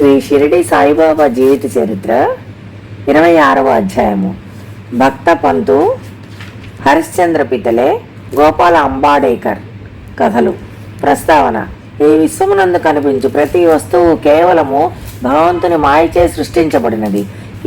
శ్రీ షిరిడి సాయిబాబా జీవిత చరిత్ర ఇరవై ఆరవ అధ్యాయము. భక్త పంతు హరిశ్చంద్ర పితలే గోపాల అంబాడేకర్ కథలు. ప్రస్తావన ఈ విశ్వమునందు కనిపించు ప్రతి వస్తువు కేవలము భగవంతుని మాయచే సృష్టించబడినది.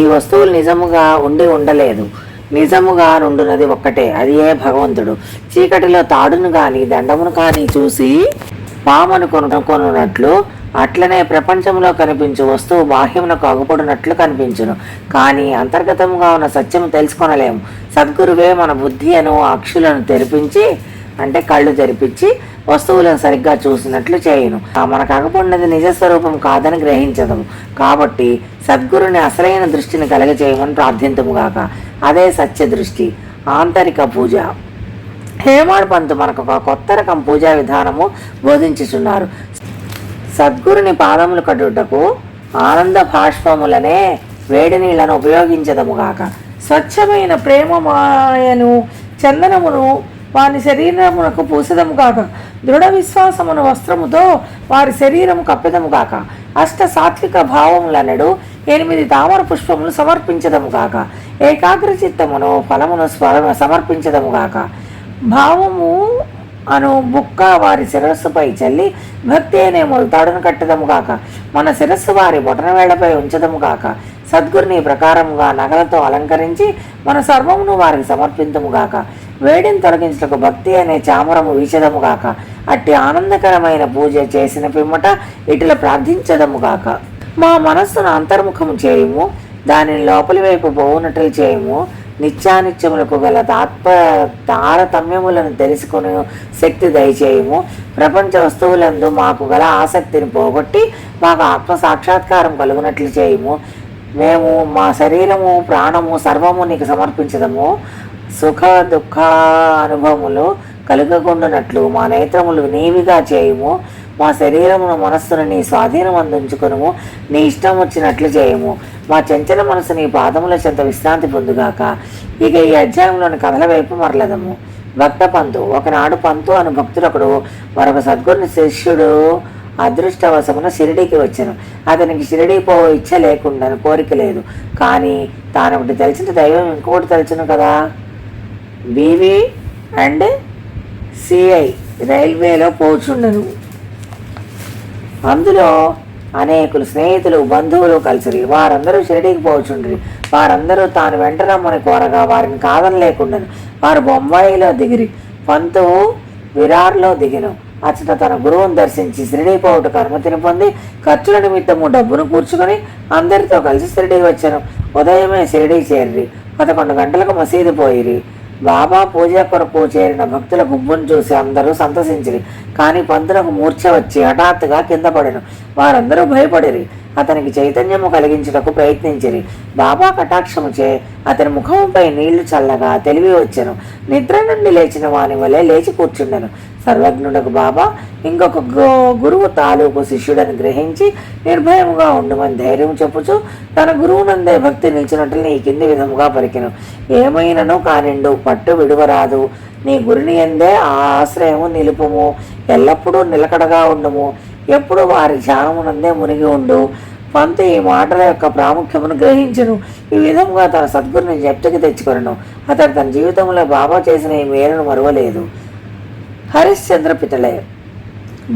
ఈ వస్తువులు నిజముగా ఉండి ఉండలేదు. నిజముగా ఉండునది ఒక్కటే అది ఏ భగవంతుడు. చీకటిలో తాడును కానీ దండమును కానీ చూసి పామును కొనుకొనున్నట్లు అట్లనే ప్రపంచంలో కనిపించు వస్తువు బాహ్యమునకు అగుపడినట్లు కనిపించును. కానీ అంతర్గతంగా ఉన్న సత్యము తెలుసుకొనలేము. సద్గురువే మన బుద్ధి అను అక్షులను తెరిపించి అంటే కళ్ళు తెరిపించి వస్తువులను సరిగ్గా చూసినట్లు చేయును. ఆ మనకు అగపడినది నిజ స్వరూపం కాదని గ్రహించదము. కాబట్టి సద్గురుని అసలైన దృష్టిని కలగచేయమని ప్రార్థింతుముగాక అదే సత్య దృష్టి ఆంతరిక పూజ. హేమాడ్ పంత్ మనకు ఒక కొత్త రకం పూజా విధానము బోధించుచున్నారు. సద్గురుని పాదములు కట్టుటకు ఆనంద భాష్పములనే వేడి నీళ్ళను ఉపయోగించదముగాక స్వచ్ఛమైన ప్రేమమాయను చందనమును వారి శరీరమునకు పూసదము కాక దృఢ విశ్వాసమును వస్త్రముతో వారి శరీరము కప్పెదము కాక అష్ట సాత్విక భావములనడు ఎనిమిది తామర పుష్పములు సమర్పించదము కాక ఏకాగ్ర చిత్తమును ఫలమును స్వర సమర్పించదము కాక భావము అను బుక్క వారి శిరస్సుపై చల్లి భక్తి అనే మొలతాడును కట్టదము కాక మన శిరస్సు వారి బొటనవేళ్ళపై ఉంచదము కాక సద్గురుని ప్రకారముగా నగలతో అలంకరించి మన సర్వమును వారికి సమర్పించము గాక. వేడిని తొలగించుటకు భక్తి అనే చామరము వీచదము గాక. అట్టి ఆనందకరమైన పూజ చేసిన పిమ్మట ఇటుల ప్రార్థించదము గాక. మా మనస్సును అంతర్ముఖము చేయము. దానిని లోపలి వైపు పోవునట్లు చేయము. నిత్యానిత్యములకు గల తాత్ప తారతమ్యములను తెలుసుకుని శక్తి దయచేయము. ప్రపంచ వస్తువులందు మాకు గల ఆసక్తిని పోగొట్టి మాకు ఆత్మ సాక్షాత్కారం కలుగునట్లు చేయము. మేము మా శరీరము ప్రాణము సర్వము నీకు సమర్పించదము. సుఖ దుఃఖ అనుభవములు కలుగకుండానట్లు మా నేత్రములు నీవిగా చేయము. మా శరీరమును మనస్సును నీ స్వాధీనం అందించుకును నీ ఇష్టం వచ్చినట్లు చేయము. మా చంచల మనసు నీ పాదముల చెంత విశ్రాంతి పొందుగాక. ఇక ఈ అధ్యాయంలోని కథల వైపు మరలదము. భక్త పంతు ఒకనాడు పంతు అను భక్తుడొకడు మరొక సద్గురుని శిష్యుడు అదృష్టవశమున షిరిడీకి వచ్చాను. అతనికి షిరిడీ పో ఇచ్చ లేకుండా కోరిక లేదు. కానీ తాను ఒకటి తెలిసిన దైవం ఇంకొకటి తెలిసిన కదా. బీవీ అండ్ సిఐ రైల్వేలో పోచుండను. అందులో అనేకులు స్నేహితులు బంధువులు కలిసిరి వారందరూ షిరిడీకి పోచుండ్రి. వారందరూ తాను వెంట రమ్మని కోరగా వారిని కాదని వారు బొంబాయిలో దిగిరి. పంతు విరార్లో దిగిను అచ్చట తన గురువును దర్శించి షిరిడీ పోవుటకు అనుమతిని పొంది ఖర్చుల నిమిత్తము డబ్బును కూర్చుకొని అందరితో కలిసి షిరిడీ వచ్చాను. ఉదయమే షిరిడీ చేరి పదకొండు గంటలకు మసీదు పోయిరి. బాబా పూజ కొరకు చేరిన భక్తుల గుంపును చూసి అందరూ సంతసించిరి. కానీ పంతులకు మూర్ఛ వచ్చి హఠాత్తుగా కింద పడెను. వారందరూ భయపడిరి. అతనికి చైతన్యము కలిగించుటకు ప్రయత్నించిరి. బాబా కటాక్షముచే అతని ముఖముపై నీళ్ళు చల్లగా తెలివి వచ్చెను. నిద్ర నుండి లేచిన వాని వలె లేచి కూర్చుండెను. సర్వజ్ఞుడకు బాబా ఇంకొక గురువు తాలూకు శిష్యుడని గ్రహించి నిర్భయముగా ఉండమని ధైర్యం చెప్పుచు తన గురువునందే భక్తి నిలిచినట్లు నీ కింది విధముగా పరికిను ఏమైనను కానిండు పట్టు విడువరాదు. నీ గురిని ఎందే ఆ ఆశ్రయము నిలుపుము. ఎల్లప్పుడూ నిలకడగా ఉండము. ఎప్పుడు వారి ధ్యానమునందే మునిగి ఉండు. పంతు ఈ మాటల యొక్క ప్రాముఖ్యమును గ్రహించును. ఈ విధంగా తన సద్గురుని జప్తికి తెచ్చుకొనను. అతడు తన జీవితంలో బాబా చేసిన ఈ మేలును మరువలేదు. హరిశ్చంద్ర పితలే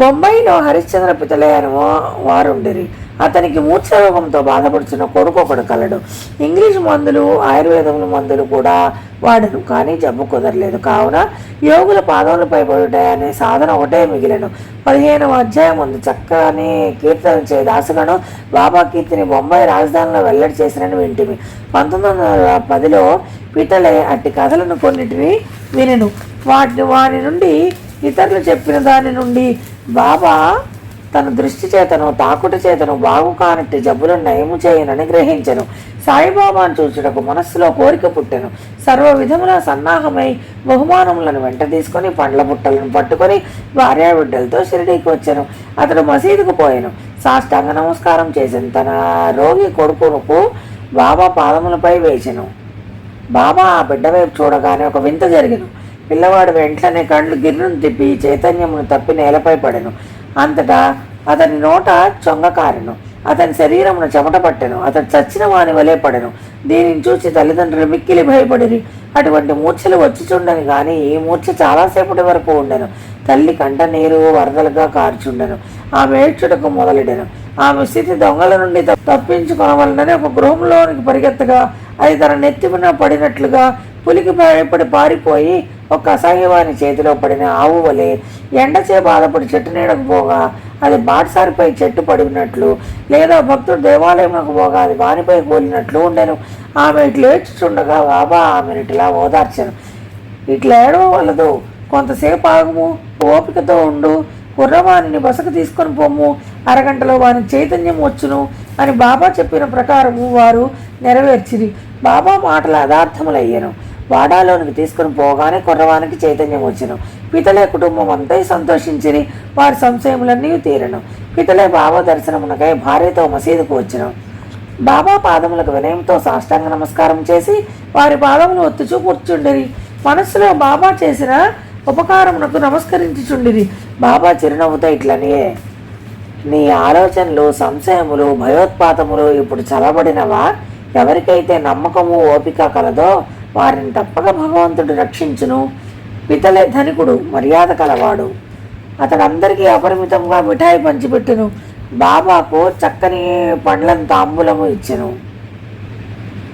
బొంబాయిలో హరిశ్చంద్ర పితలే అని వారుండేరి. అతనికి మూర్ఛరోగంతో బాధపడుచున్న కొడుకు ఒకడు కలడు. ఇంగ్లీష్ మందులు ఆయుర్వేదముల మందులు కూడా వాడను కానీ జబ్బు కుదరలేదు. కావున యోగుల పాదములపై పడుట సాధన ఒకటే మిగిలను. పదిహేనవ అధ్యాయం ముందు చక్కని కీర్తన చే దాసులను బాబా కీర్తిని బొంబాయి రాజధానిలో వెల్లడి చేసినని వింటివి పంతొమ్మిది వందల పదిలో పితలే అట్టి కథలను కొన్నిటివి వినను. వాటిని వారి నుండి ఇతరులు చెప్పిన దాని నుండి బాబా తన దృష్టి చేతను తాకుట చేతను బాగు కానట్టి జబ్బులను నయము చేయనని గ్రహించెను. సాయిబాబాను చూచుటకు మనస్సులో కోరిక పుట్టెను. సర్వ విధముల సన్నాహమై బహుమానములను వెంట తీసుకొని పండ్ల బుట్టలను పట్టుకొని భార్యాబిడ్డలతో షిరిడీకి వచ్చాను. అతడు మసీదుకు పోయాను. సాష్టాంగ నమస్కారం చేసిన. తన రోగి కొడుకునుకు బాబా పాదములపై వేచెను. బాబా ఆ బిడ్డ వైపు చూడగానే ఒక వింత జరిగిను. పిల్లవాడు వెంటనే కళ్ళు గిర్రును తిప్పి చైతన్యమును తప్పి నేలపై పడెను. అంతటా అతని నోట చొంగ కారెను. అతని శరీరమును చెమట పట్టెను. అతడు చచ్చిన వాని వలె పడెను. దీనిని చూసి తల్లిదండ్రులు మిక్కిలి భయపడిరి. అటువంటి మూర్ఛలు వచ్చిచుండను కానీ ఈ మూర్ఛ చాలాసేపటి వరకు ఉండెను. తల్లి కంట నీరు వరదలుగా కార్చుండెను. ఆమె ఏడ్చుటకు మొదలెడెను. ఆమె స్థితి దొంగల నుండి తప్పించుకోవాలని ఒక గృహంలోనికి పరిగెత్తగా అది తన నెత్తిమిన పడినట్లుగా పులికి భయపడి పారిపోయి ఒక అసహ్యవాని చేతిలో పడిన ఆవు వలె ఎండచే బాధపడి చెట్టు నీడకు పోగా అది బాటసారిపై చెట్టు పడినట్లు లేదా భక్తుడు దేవాలయంలోకి పోగా అది వానిపై కూలినట్లు ఉండెను. ఆమె ఇట్లా ఏడ్చుచుండగా బాబా ఆమెను ఇట్లా ఓదార్చను. ఇట్లా ఏడవలదు కొంతసేపు ఆగము. ఓపికతో ఉండు. కుర్రవాణిని బసకు తీసుకొని పొమ్ము అరగంటలో వాని చైతన్యం వచ్చును అని బాబా చెప్పిన ప్రకారము వారు నెరవేర్చిరి. బాబా మాటలు యథార్థములయ్యను. వాడాలోనికి తీసుకుని పోగానే కుర్రవానికి చైతన్యం వచ్చును. పితలే కుటుంబం అంతా సంతోషించిరి. వారి సంశయములన్నీ తీరను. పితలే బాబా దర్శనమునకై భార్యతో మసీదుకు వచ్చును. బాబా పాదములకు వినయంతో సాష్టాంగ నమస్కారం చేసి వారి పాదములు ఒత్తుచూ కూర్చుండిరి. మనస్సులో బాబా చేసిన ఉపకారమునకు నమస్కరించుచుండిరి. బాబా చిరునవ్వుతో ఇట్లనియే నీ ఆలోచనలు సంశయములు భయోత్పాతములు ఇప్పుడు చలబడినవా ఎవరికైతే నమ్మకము ఓపిక కలదో వారిని తప్పక భగవంతుడు రక్షించును. పితలే ధనికుడు మర్యాద కలవాడు. అతడు అందరికీ అపరిమితంగా మిఠాయి పంచిపెట్టును. బాబాకు చక్కని పండ్లను తాంబూలము ఇచ్చెను.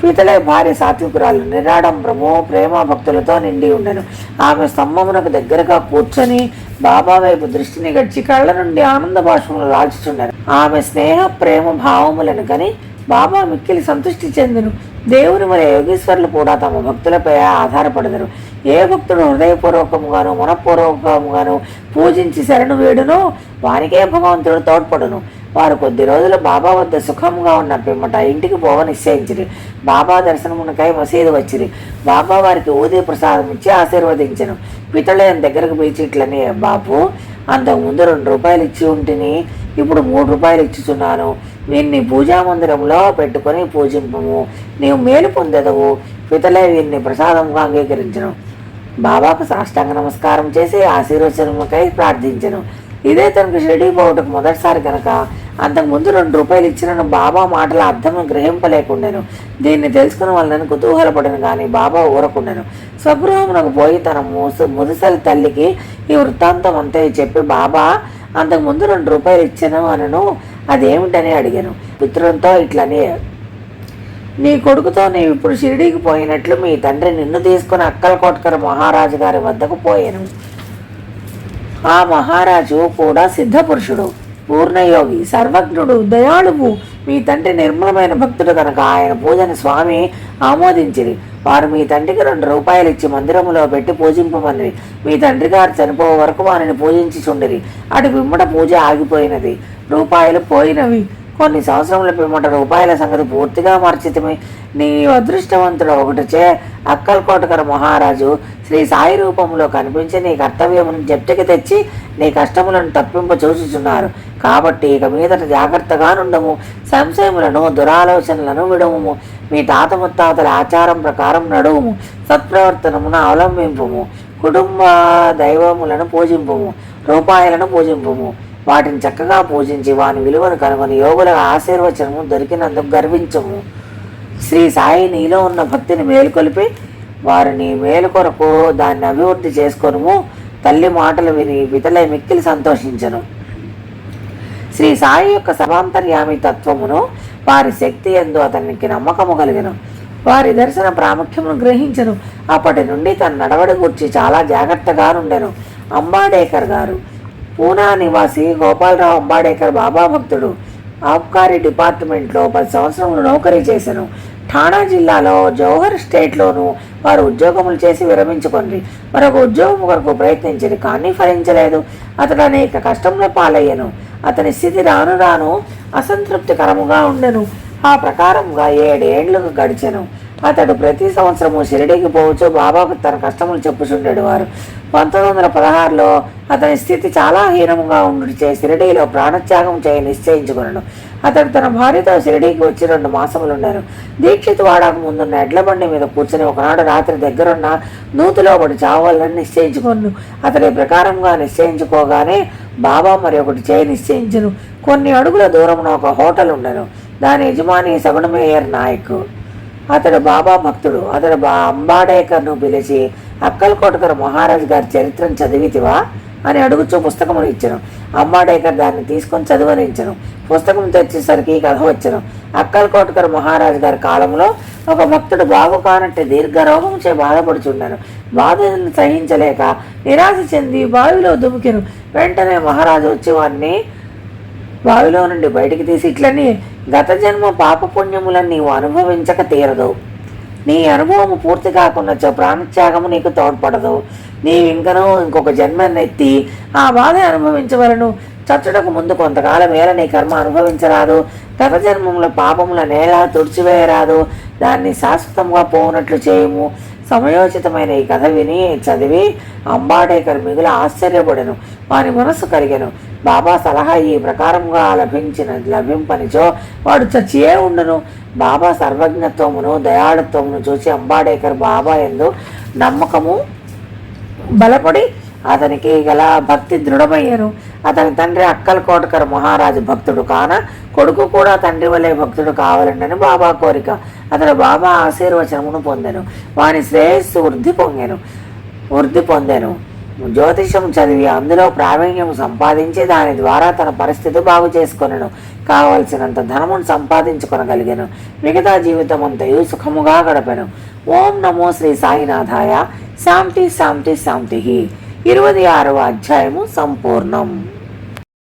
పీతలే భార్య సాత్వికురాలు నిరాడంబ్రము ప్రేమ భక్తులతో నిండి ఉండెను. ఆమె స్తంభమునకు దగ్గరగా కూర్చొని బాబా వైపు దృష్టిని గడిచి కళ్ళ నుండి ఆనంద భాషములు రాల్చుచుండెను ఆమె స్నేహ ప్రేమ భావములను కని బాబా మిక్కిలి సంతృష్టి చెందును. దేవుని మరి యోగేశ్వరులు కూడా తమ భక్తులపై ఆధారపడదరు. ఏ భక్తుడు హృదయపూర్వకముగాను మనపూర్వకముగాను పూజించి శరణు వేడును వారికే భగవంతుడు తోడ్పడును. వారు కొద్ది రోజులు బాబా వద్ద సుఖంగా ఉన్న పిమ్మట ఇంటికి పోవ నిశ్చయించిరి. బాబా దర్శనమునకై మసీదు వచ్చిరి. బాబా వారికి ఊదే ప్రసాదం ఇచ్చి ఆశీర్వదించను. పితళయం దగ్గరకు పీచిట్లని బాబు అంతకు ముందు రెండు రూపాయలు ఇచ్చి ఉంటిని ఇప్పుడు మూడు రూపాయలు ఇచ్చుచున్నాను. వీన్ని పూజా మందిరంలో పెట్టుకొని పూజింపము. నీవు మేలు పొందెదవు. పితలే వీన్ని ప్రసాదంగా అంగీకరించను. బాబాకు సాష్టాంగ నమస్కారం చేసి ఆశీర్వచనముకై ప్రార్థించను. ఇదే తనకు షిరిడి పోవటకు మొదటిసారి కనుక అంతకుముందు రెండు రూపాయలు ఇచ్చినను బాబా మాటల అర్థం గ్రహింపలేకుండాను. దీన్ని తెలుసుకున్న వాళ్ళని కుతూహలపడను కానీ బాబా ఊరకుండాను. స్వగృహమునకు పోయి తన ముసు ముదుసలి తల్లికి ఈ వృత్తాంతం అంతే చెప్పి బాబా అంతకుముందు రెండు రూపాయలు ఇచ్చాను అనను. అదేమిటని అడిగాను. పుత్రంతో ఇట్లనే నీ కొడుకుతో నీవు ఇప్పుడు షిరిడీకి పోయినట్లు మీ తండ్రి నిన్ను తీసుకుని అక్కలకోటకర మహారాజు గారి వద్దకు పోయాను. ఆ మహారాజు కూడా సిద్ధపురుషుడు. పూర్ణయోగి. సర్వజ్ఞుడు దయాళువు మీ తండ్రి నిర్మలమైన భక్తుడు కనుక ఆయన పూజను స్వామి ఆమోదించిరి. వారు మీ తండ్రికి రెండు రూపాయలు ఇచ్చి మందిరములో పెట్టి పూజింపమని మీ తండ్రి గారు చనిపోయే వరకు వారిని పూజించి చుండిరి. అటు పిమ్మట పూజ ఆగిపోయినది. రూపాయలు పోయినవి. కొన్ని సంవత్సరముల పిమ్మట రూపాయల సంగతి పూర్తిగా మర్చితమే. నీ అదృష్టవంతుడు ఒకటిచే అక్కల్కోటకర మహారాజు శ్రీ సాయి రూపంలో కనిపించి నీ కర్తవ్యమును జప్తికి తెచ్చి నీ కష్టములను తప్పింప చూచుచున్నారు. కాబట్టి ఇక మీదట జాగ్రత్తగా నుండము. సంశయములను దురాలోచనలను విడము మీ తాత ముత్తాతల ఆచారం ప్రకారం నడువుము. సత్ప్రవర్తనమును అవలంబింపుము. కుటుంబ దైవములను పూజింపుము. రూపాయలను పూజింపుము. వాటిని చక్కగా పూజించి వాని విలువను కనుగొని యోగుల ఆశీర్వచనము దొరికినందుకు గర్వించము. శ్రీ సాయి నీలో ఉన్న భక్తిని మేలుకొలిపి వారిని మేలు కొరకు దాన్ని అభివృద్ధి చేసుకొనుము. తల్లి మాటలు విని పితలై మిక్కిలి సంతోషించను. శ్రీ సాయి యొక్క సమాంతర్యామి తత్వమును వారి శక్తి ఎందు అతనికి నమ్మకము కలిగను. వారి దర్శన ప్రాముఖ్యమును గ్రహించను. అప్పటి నుండి తన నడవడి గురించి చాలా జాగ్రత్తగా ఉండెను అంబాడేకర్ గారు పూనా నివాసి గోపాలరావు అంబాడేకర్ బాబా భక్తుడు. ఆబ్కారీ డిపార్ట్మెంట్లో పది సంవత్సరములు నౌకరీ చేశాను ఠాణా జిల్లాలో జోహర్ స్టేట్లోనూ వారు ఉద్యోగములు చేసి విరమించుకొని మరొక ఉద్యోగం కొరకు ప్రయత్నించింది కానీ ఫలించలేదు. అతడు అనేక కష్టంలో పాలయ్యను. అతని స్థితి రాను రాను అసంతృప్తికరముగా ఉండెను. ఆ ప్రకారంగా ఏడేండ్లకు గడిచెను. అతడు ప్రతి సంవత్సరము షిరిడీకి పోవచ్చు. బాబాకు తన కష్టములు చెప్పుచుండేడు వారు. పంతొమ్మిది వందల పదహారులో అతని స్థితి చాలా హీనముగా ఉండుచే షిరిడీలో ప్రాణత్యాగం చేయ నిశ్చయించుకున్నాడు అతడు తన భార్యతో షిరిడీకి వచ్చి రెండు మాసములు ఉన్నారు దీక్షిత్ వాడక ముందున్న ఎడ్ల బండి మీద కూర్చుని ఒకనాడు రాత్రి దగ్గరున్న నూతిలో ఒకటి చావాలని నిశ్చయించుకొను అతడి ప్రకారంగా నిశ్చయించుకోగానే బాబా మరి ఒకటి చేయి నిశ్చయించను. కొన్ని అడుగుల దూరమున ఒక హోటల్ ఉండను దాని యజమాని సగుణమేయర్ నాయక్. అతడు బాబా భక్తుడు. అతడు బా అంబాడేకర్ను పిలిచి అక్కల్కోటకర్ మహారాజు గారి చరిత్రను చదివితివా? అని అడుగుచూ పుస్తకమును ఇచ్చను. అంబాడేకర్ దాన్ని తీసుకొని చదువనించను పుస్తకం తెచ్చేసరికి ఈ కథ వచ్చను. అక్కలకోటకర్ మహారాజు గారి కాలంలో ఒక భక్తుడు బాగు కానట్టే దీర్ఘరోగం చే బాధపడుచున్నాను బాధను సహించలేక నిరాశ చెంది బావిలో దుమికెను. వెంటనే మహారాజు వచ్చి వారిని బావిలో నుండి బయటికి తీసి ఇట్లని గత జన్మ పాపపుణ్యములను నీవు అనుభవించక తీరదు. నీ అనుభవం పూర్తి కాకుండా చో ప్రాణత్యాగము నీకు తోడ్పడదు. నీవు ఇంకనూ ఇంకొక జన్మను ఎత్తి ఆ బాధ అనుభవించవలను. చచ్చటకు ముందు కొంతకాలం మేల నీ కర్మ అనుభవించరాదు. గత జన్మంలో పాపముల నేల తుడిచివేయరాదు. దాన్ని శాశ్వతంగా పోనట్లు చేయము. సమయోచితమైన ఈ కథ విని చదివి అంబాడేకర్ మిగుల ఆశ్చర్యపడెను. వారి మనసు కలిగెను బాబా సలహా ఈ ప్రకారంగా లభించిన లభింపనిచో వాడు చచ్చియే ఉండను. బాబా సర్వజ్ఞత్వమును దయాళుత్వమును చూసి అంబాడేకర్ బాబా ఎందు నమ్మకము బలపడి అతనికి గల భక్తి దృఢమయ్యను. అతని తండ్రి అక్కలకోటకర్ మహారాజు భక్తుడు కాన కొడుకు కూడా తండ్రి వలె భక్తుడు కావాలండని బాబా కోరిక. అతను బాబా ఆశీర్వచనమును పొందాను. వాని శ్రేయస్సు వృద్ధి పొంగాను. వృద్ధి పొందాను. జ్యోతిషం చదివి అందులో ప్రావీణ్యం సంపాదించి దాని ద్వారా తన పరిస్థితి బాగు చేసుకొనను. కావలసినంత ధనమును సంపాదించుకొనగలిగాను. మిగతా జీవితం అంతయు సుఖముగా గడపెను. ఓం నమో శ్రీ సాయినాథాయ. శాంతి శాంతి శాంతి ఇరవై ఆరవ అధ్యాయము సంపూర్ణం.